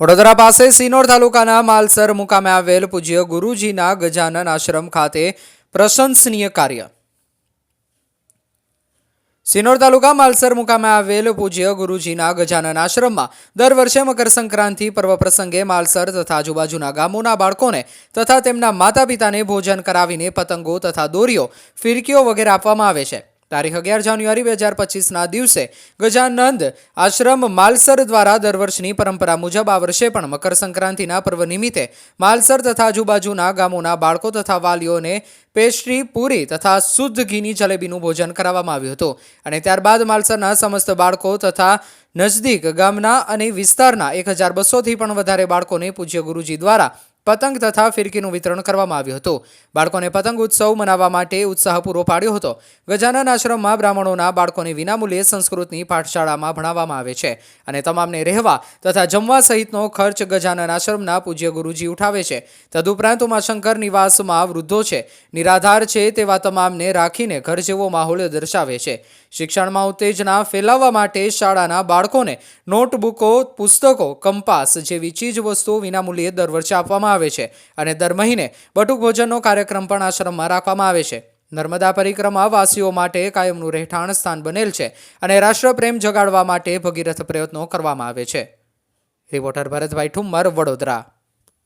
વડોદરા પાસે સિનોર તાલુકાના માલસર મુકામે આવેલ પૂજ્ય ગુરુજીના ગજાનન આશ્રમ ખાતે પ્રશંસનીય કાર્ય. સિનોર તાલુકા માલસર મુકામે આવેલ પૂજ્ય ગુરુજીના ગજાનન આશ્રમમાં દર વર્ષે મકર સંક્રાંતિ પર્વ પ્રસંગે માલસર તથા આજુબાજુના ગામોના બાળકોને તથા તેમના માતા પિતાને ભોજન કરાવીને પતંગો તથા દોરીઓ, ફિરકીઓ વગેરે આપવામાં આવે છે. તારીખ અગિયાર જાન્યુઆરી બે હજાર પચીસના દિવસે ગજાનંદ આશ્રમ માલસર દ્વારા દર વર્ષની પરંપરા મુજબ આ વર્ષે પણ મકર સંક્રાંતિના પર્વ નિમિત્તે માલસર તથા આજુબાજુના ગામોના બાળકો તથા વાલીઓને પેસ્ટ્રી પૂરી તથા શુદ્ધ ઘીની જલેબીનું ભોજન કરાવવામાં આવ્યું હતું. અને ત્યારબાદ માલસરના સમસ્ત બાળકો તથા નજદીક ગામના અને વિસ્તારના એક હજાર બસોથી પણ વધારે બાળકોને પૂજ્ય ગુરુજી દ્વારા પતંગ તથા ફિરકીનું વિતરણ કરવામાં આવ્યું હતું. બાળકોને પતંગ ઉત્સવ મનાવવા માટે ઉત્સાહ પૂરો પાડ્યો હતો. ગજાનન આશ્રમમાં બ્રાહ્મણોના બાળકોને વિનામૂલ્યે સંસ્કૃતની પાઠશાળામાં ભણાવવામાં આવે છે અને તમામને રહેવા તથા જમવા સહિતનો ખર્ચ ગજાનન આશ્રમના પૂજ્ય ગુરુજી ઉઠાવે છે. તદુપરાંત ઉમાશંકર નિવાસમાં વૃદ્ધો છે. નિરાધાર છે તેવા તમામને રાખીને ઘર જેવો માહોલ દર્શાવે છે. શિક્ષણમાં ઉત્તેજના ફેલાવવા માટે શાળાના બાળકોને નોટબુકો, પુસ્તકો, કંપાસ જેવી ચીજ વસ્તુઓ વિનામૂલ્યે દર વર્ષે આપવામાં આવે છે અને દર મહિને બટુક ભોજનનો કાર્યક્રમ પણ આશ્રમમાં રાખવામાં આવે છે. નર્મદા પરિક્રમા વાસીઓ માટે કાયમનું રહેઠાણ સ્થાન બનેલ છે અને રાષ્ટ્રપ્રેમ જગાડવા માટે ભગીરથ પ્રયત્નો કરવામાં આવે છે. રિપોર્ટર ભરતભાઈ ઠુમ્મર, વડોદરા.